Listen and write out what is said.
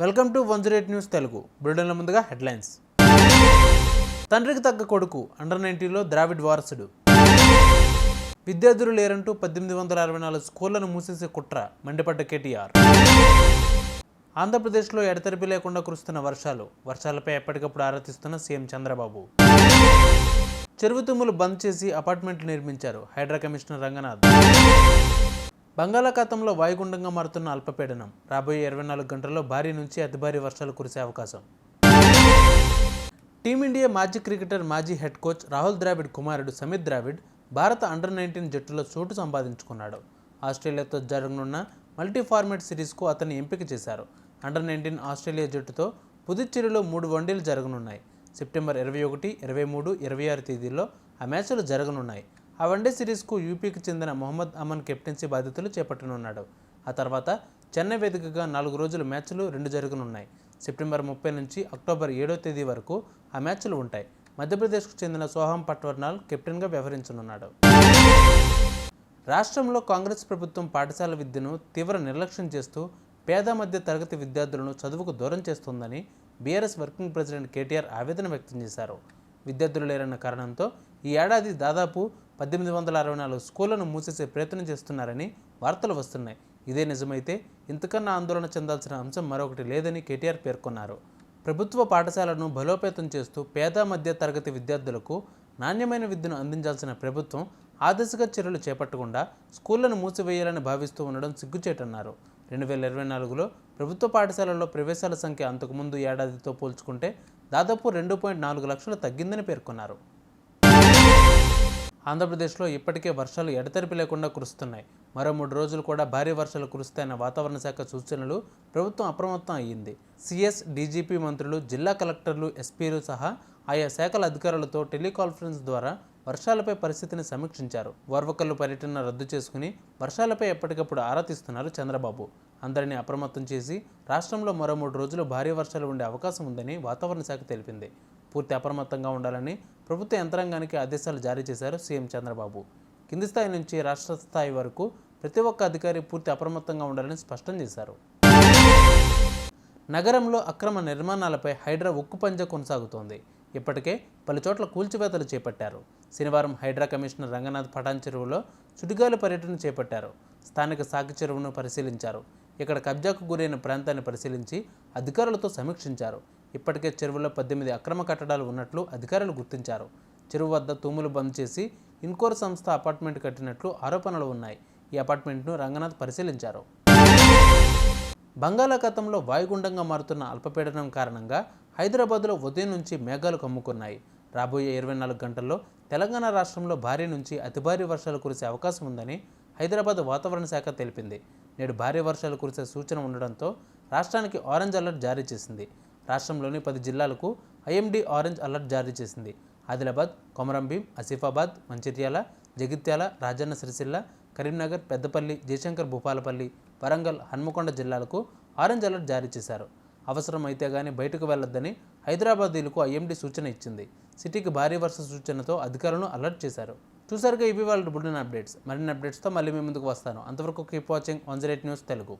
Welcome to one zero eight news Telugu. బులెటిన్ల ముందుగా headlines. తండ్రికి తగ్గ కొడుకు అండర్ నైన్టీన్లో ద్రావిడ్ వారసుడు. విద్యార్థులు లేరంటూ పద్దెనిమిది వందల అరవై నాలుగు స్కూళ్ళను మూసేసే కుట్ర మండిపడ్డ కేటీఆర్. ఆంధ్రప్రదేశ్లో ఎడతెరిపి లేకుండా కురుస్తున్న వర్షాలు వర్షాలపై ఎప్పటికప్పుడు ఆరాధిస్తున్న సీఎం చంద్రబాబు. చెరువు తుమ్ములు బంద్ చేసి అపార్ట్మెంట్లు నిర్మించారు హైడ్రా కమిషనర్ రంగనాథ్. బంగాళాఖాతంలో వాయుగుండంగా మారుతున్న అల్పపీడనం. రాబోయే ఇరవై నాలుగు గంటల్లో భారీ నుంచి అతి భారీ వర్షాలు కురిసే అవకాశం. టీమిండియా మాజీ క్రికెటర్ మాజీ హెడ్ కోచ్ రాహుల్ ద్రావిడ్ కుమారుడు సమిత్ ద్రావిడ్ భారత అండర్ నైన్టీన్ జట్టులో చోటు సంపాదించుకున్నాడు. ఆస్ట్రేలియాతో జరగనున్న మల్టీ ఫార్మాట్ సిరీస్కు అతన్ని ఎంపిక చేశారు. అండర్ నైన్టీన్ ఆస్ట్రేలియా జట్టుతో పుదుచ్చేరిలో మూడు వన్డేలు జరగనున్నాయి. సెప్టెంబర్ ఇరవై ఒకటి ఇరవై మూడు ఇరవై ఆరు తేదీల్లో ఆ మ్యాచ్లు జరగనున్నాయి. ఆ వన్డే సిరీస్కు యూపీకి చెందిన మొహమ్మద్ అమన్ కెప్టెన్సీ బాధ్యతలు చేపట్టనున్నాడు. ఆ తర్వాత చెన్నై వేదికగా నాలుగు రోజుల మ్యాచ్లు రెండు జరగనున్నాయి. సెప్టెంబర్ ముప్పై నుంచి అక్టోబర్ ఏడో తేదీ వరకు ఆ మ్యాచ్లు ఉంటాయి. మధ్యప్రదేశ్కు చెందిన సోహం పట్వర్నాల్ కెప్టెన్గా వ్యవహరించనున్నాడు. రాష్ట్రంలో కాంగ్రెస్ ప్రభుత్వం పాఠశాల విద్యను తీవ్ర నిర్లక్ష్యం చేస్తూ పేద మధ్య తరగతి విద్యార్థులను చదువుకు దూరం చేస్తోందని బీఆర్ఎస్ వర్కింగ్ ప్రెసిడెంట్ కేటీఆర్ ఆవేదన వ్యక్తం చేశారు. విద్యార్థులు లేరన్న కారణంతో ఈ ఏడాది దాదాపు పద్దెనిమిది వందల అరవై నాలుగు స్కూళ్ళను మూసేసే ప్రయత్నం చేస్తున్నారని వార్తలు వస్తున్నాయి. ఇదే నిజమైతే ఇంతకన్నా ఆందోళన చెందాల్సిన అంశం మరొకటి లేదని కేటీఆర్ పేర్కొన్నారు. ప్రభుత్వ పాఠశాలను బలోపేతం చేస్తూ పేద మధ్య తరగతి విద్యార్థులకు నాణ్యమైన విద్యను అందించాల్సిన ప్రభుత్వం ఆదర్శగా చర్యలు చేపట్టకుండా స్కూళ్ళను మూసివేయాలని భావిస్తూ ఉండడం సిగ్గుచేటన్నారు. రెండు వేల ఇరవై నాలుగులో ప్రభుత్వ పాఠశాలల్లో ప్రవేశాల సంఖ్య అంతకుముందు ఏడాదితో పోల్చుకుంటే దాదాపు రెండు పాయింట్ నాలుగు లక్షలు తగ్గిందని పేర్కొన్నారు. ఆంధ్రప్రదేశ్లో ఇప్పటికే వర్షాలు ఎడతెరిపి లేకుండా కురుస్తున్నాయి. మరో మూడు రోజులు కూడా భారీ వర్షాలు కురుస్తాయన్న వాతావరణ శాఖ సూచనలు ప్రభుత్వం అప్రమత్తం అయ్యింది. సిఎస్ డీజీపీ మంత్రులు జిల్లా కలెక్టర్లు ఎస్పీలు సహా ఆయా శాఖల అధికారులతో టెలికాన్ఫరెన్స్ ద్వారా వర్షాలపై పరిస్థితిని సమీక్షించారు. ఓర్వకల్లు పర్యటన రద్దు చేసుకుని వర్షాలపై ఎప్పటికప్పుడు ఆరా తీస్తున్నారు చంద్రబాబు. అందరినీ అప్రమత్తం చేసి రాష్ట్రంలో మరో మూడు రోజులు భారీ వర్షాలు ఉండే అవకాశం ఉందని వాతావరణ శాఖ తెలిపింది. పూర్తి అప్రమత్తంగా ఉండాలని ప్రభుత్వ యంత్రాంగానికి ఆదేశాలు జారీ చేశారు సీఎం చంద్రబాబు. కింది స్థాయి నుంచి రాష్ట్ర స్థాయి వరకు ప్రతి ఒక్క అధికారి పూర్తి అప్రమత్తంగా ఉండాలని స్పష్టం చేశారు. నగరంలో అక్రమ నిర్మాణాలపై హైడ్రా ఉక్కు పంజ కొనసాగుతోంది. ఇప్పటికే పలు చోట్ల కూల్చివేతలు చేపట్టారు. శనివారం హైడ్రా కమిషనర్ రంగనాథ్ పటాన్ చెరువులో చుడిగాలి పర్యటన చేపట్టారు. స్థానిక సాకి చెరువును పరిశీలించారు. ఇక్కడ కబ్జాకు గురైన ప్రాంతాన్ని పరిశీలించి అధికారులతో సమీక్షించారు. ఇప్పటికే చెరువులో పద్దెనిమిది అక్రమ కట్టడాలు ఉన్నట్లు అధికారులు గుర్తించారు. చెరువు వద్ద తూములు బంద్ చేసి ఇన్కోర్ సంస్థ అపార్ట్మెంట్ కట్టినట్లు ఆరోపణలు ఉన్నాయి. ఈ అపార్ట్మెంట్ను రంగనాథ్ పరిశీలించారు. బంగాళాఖాతంలో వాయుగుండంగా మారుతున్న అల్పపీడనం కారణంగా హైదరాబాద్లో ఉదయం నుంచి మేఘాలు కమ్ముకున్నాయి. రాబోయే ఇరవై నాలుగు గంటల్లో తెలంగాణ రాష్ట్రంలో భారీ నుంచి అతి భారీ వర్షాలు కురిసే అవకాశం ఉందని హైదరాబాద్ వాతావరణ శాఖ తెలిపింది. నేడు భారీ వర్షాలు కురిసే సూచన ఉండడంతో రాష్ట్రానికి ఆరెంజ్ అలర్ట్ జారీ చేసింది. రాష్ట్రంలోని పది జిల్లాలకు ఐఎండీ ఆరెంజ్ అలర్ట్ జారీ చేసింది. ఆదిలాబాద్ కొమరంభీం ఆసిఫాబాద్ మంచిర్యాల జగిత్యాల రాజన్న సిరిసిల్ల కరీంనగర్ పెద్దపల్లి జయశంకర్ భూపాలపల్లి వరంగల్ హన్మకొండ జిల్లాలకు ఆరెంజ్ అలర్ట్ జారీ చేశారు. అవసరం అయితే బయటకు వెళ్ళొద్దని హైదరాబాదీలకు ఐఎండీ సూచన ఇచ్చింది. సిటీకి భారీ వర్ష సూచనతో అధికారులను అలర్ట్ చేశారు. చూసారుగా ఇవి వాళ్ళ బుల్లిన అప్డేట్స్. మరిన్ని అప్డేట్స్తో మళ్ళీ మీ ముందుకు వస్తాను. అంతవరకు keep watching one zero eight news Telugu.